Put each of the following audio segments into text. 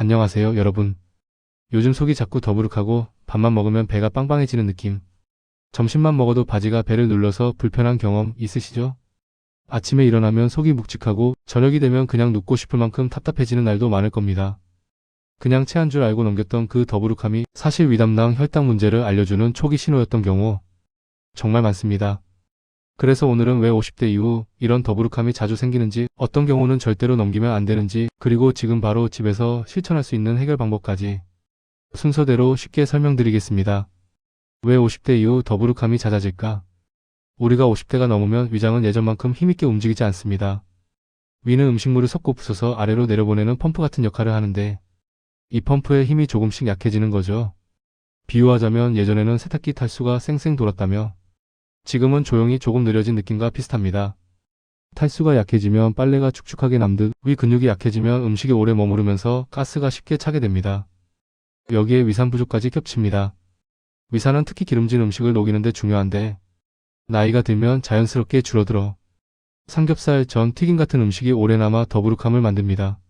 안녕하세요, 여러분. 요즘 속이 자꾸 더부룩하고 밥만 먹으면 배가 빵빵해지는 느낌. 점심만 먹어도 바지가 배를 눌러서 불편한 경험 있으시죠? 아침에 일어나면 속이 묵직하고 저녁이 되면 그냥 눕고 싶을 만큼 답답해지는 날도 많을 겁니다. 그냥 체한 줄 알고 넘겼던 그 더부룩함이 사실 위담당 혈당 문제를 알려주는 초기 신호였던 경우 정말 많습니다. 그래서 오늘은 왜 50대 이후 이런 더부룩함이 자주 생기는지, 어떤 경우는 절대로 넘기면 안 되는지, 그리고 지금 바로 집에서 실천할 수 있는 해결 방법까지 순서대로 쉽게 설명드리겠습니다. 왜 50대 이후 더부룩함이 잦아질까? 우리가 50대가 넘으면 위장은 예전만큼 힘있게 움직이지 않습니다. 위는 음식물을 섞고 부숴서 아래로 내려보내는 펌프 같은 역할을 하는데 이 펌프의 힘이 조금씩 약해지는 거죠. 비유하자면 예전에는 세탁기 탈수가 쌩쌩 돌았다며 지금은 조용히 조금 느려진 느낌과 비슷합니다. 탈수가 약해지면 빨래가 축축하게 남듯 위 근육이 약해지면 음식이 오래 머무르면서 가스가 쉽게 차게 됩니다. 여기에 위산 부족까지 겹칩니다. 위산은 특히 기름진 음식을 녹이는데 중요한데 나이가 들면 자연스럽게 줄어들어 삼겹살, 전, 튀김 같은 음식이 오래 남아 더부룩함을 만듭니다.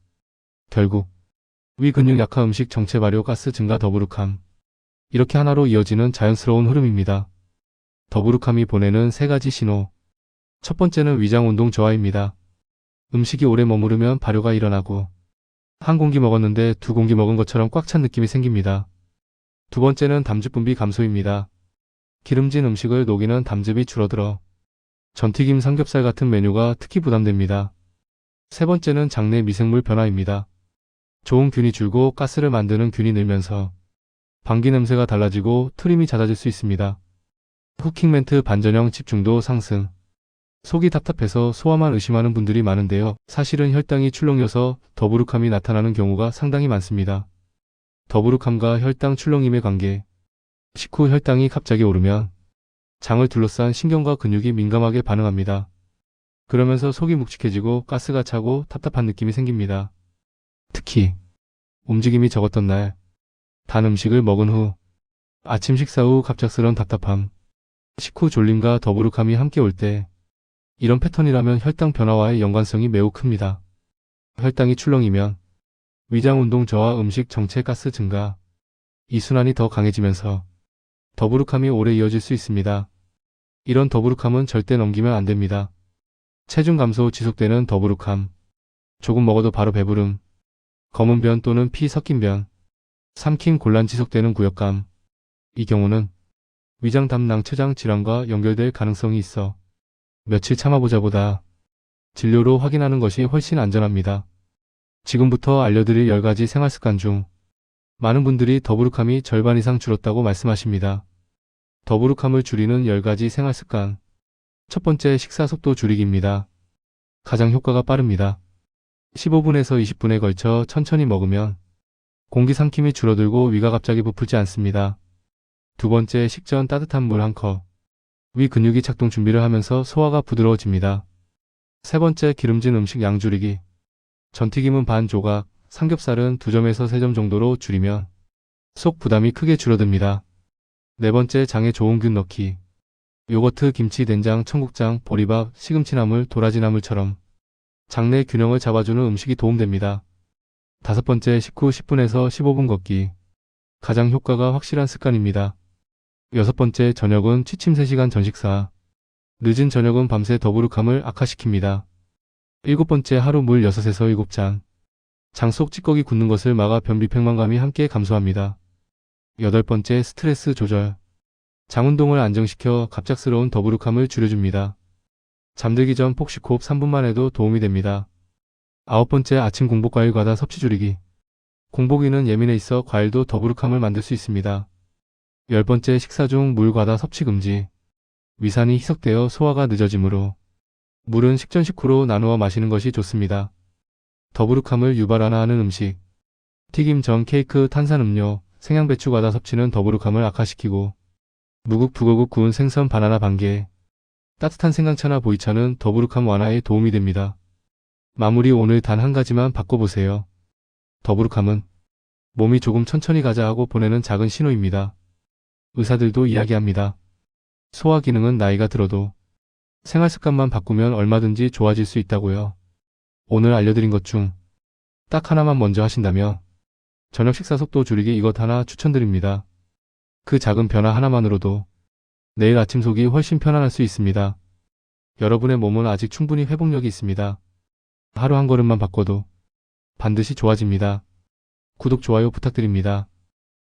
결국 위 근육 약화 음식 정체 발효 가스 증가 더부룩함 이렇게 하나로 이어지는 자연스러운 흐름입니다. 더부룩함이 보내는 세 가지 신호. 첫 번째는 위장 운동 저하입니다. 음식이 오래 머무르면 발효가 일어나고 한 공기 먹었는데 두 공기 먹은 것처럼 꽉 찬 느낌이 생깁니다. 두 번째는 담즙 분비 감소입니다. 기름진 음식을 녹이는 담즙이 줄어들어 전튀김 삼겹살 같은 메뉴가 특히 부담됩니다. 세 번째는 장내 미생물 변화입니다. 좋은 균이 줄고 가스를 만드는 균이 늘면서 방귀 냄새가 달라지고 트림이 잦아질 수 있습니다. 후킹 멘트 반전형 집중도 상승. 속이 답답해서 소화만 의심하는 분들이 많은데요. 사실은 혈당이 출렁여서 더부룩함이 나타나는 경우가 상당히 많습니다. 더부룩함과 혈당 출렁임의 관계. 식후 혈당이 갑자기 오르면 장을 둘러싼 신경과 근육이 민감하게 반응합니다. 그러면서 속이 묵직해지고 가스가 차고 답답한 느낌이 생깁니다. 특히 움직임이 적었던 날, 단 음식을 먹은 후, 아침 식사 후 갑작스런 답답함, 식후 졸림과 더부룩함이 함께 올 때 이런 패턴이라면 혈당 변화와의 연관성이 매우 큽니다. 혈당이 출렁이면 위장 운동 저하 음식 정체 가스 증가 이 순환이 더 강해지면서 더부룩함이 오래 이어질 수 있습니다. 이런 더부룩함은 절대 넘기면 안 됩니다. 체중 감소 지속되는 더부룩함 조금 먹어도 바로 배부름 검은 변 또는 피 섞인 변 삼킴 곤란 지속되는 구역감 이 경우는 위장 담낭 췌장 질환과 연결될 가능성이 있어 며칠 참아보자보다 진료로 확인하는 것이 훨씬 안전합니다. 지금부터 알려드릴 10가지 생활습관 중 많은 분들이 더부룩함이 절반 이상 줄었다고 말씀하십니다. 더부룩함을 줄이는 10가지 생활습관 첫 번째 식사 속도 줄이기입니다. 가장 효과가 빠릅니다. 15분에서 20분에 걸쳐 천천히 먹으면 공기 삼킴이 줄어들고 위가 갑자기 부풀지 않습니다. 두 번째 식전 따뜻한 물 한 컵. 위 근육이 작동 준비를 하면서 소화가 부드러워집니다. 세 번째 기름진 음식 양 줄이기. 전튀김은 반 조각, 삼겹살은 2점에서 3점 정도로 줄이면 속 부담이 크게 줄어듭니다. 네 번째 장에 좋은 균 넣기. 요거트, 김치, 된장, 청국장, 보리밥, 시금치나물, 도라지나물처럼 장내 균형을 잡아주는 음식이 도움됩니다. 다섯 번째 식후 10분에서 15분 걷기. 가장 효과가 확실한 습관입니다. 여섯 번째 저녁은 취침 3시간 전 식사. 늦은 저녁은 밤새 더부룩함을 악화시킵니다. 일곱 번째 하루 물 6에서 7잔. 장 속 찌꺼기 굳는 것을 막아 변비 팽만감이 함께 감소합니다. 여덟 번째 스트레스 조절. 장 운동을 안정시켜 갑작스러운 더부룩함을 줄여줍니다. 잠들기 전 폭식 호흡 3분만 해도 도움이 됩니다. 아홉 번째 아침 공복 과일 과다 섭취 줄이기. 공복이는 예민해 있어 과일도 더부룩함을 만들 수 있습니다. 열 번째 식사 중 물 과다 섭취 금지. 위산이 희석되어 소화가 늦어지므로 물은 식전 식후로 나누어 마시는 것이 좋습니다. 더부룩함을 유발하나 하는 음식. 튀김 전 케이크 탄산음료, 생양배추 과다 섭취는 더부룩함을 악화시키고 무국 북어국 구운 생선 바나나 반개, 따뜻한 생강차나 보이차는 더부룩함 완화에 도움이 됩니다. 마무리 오늘 단 한 가지만 바꿔보세요. 더부룩함은 몸이 조금 천천히 가자 하고 보내는 작은 신호입니다. 의사들도 이야기합니다. 소화 기능은 나이가 들어도 생활 습관만 바꾸면 얼마든지 좋아질 수 있다고요. 오늘 알려드린 것 중 딱 하나만 먼저 하신다면 저녁 식사 속도 줄이기 이것 하나 추천드립니다. 그 작은 변화 하나만으로도 내일 아침 속이 훨씬 편안할 수 있습니다. 여러분의 몸은 아직 충분히 회복력이 있습니다. 하루 한 걸음만 바꿔도 반드시 좋아집니다. 구독, 좋아요 부탁드립니다.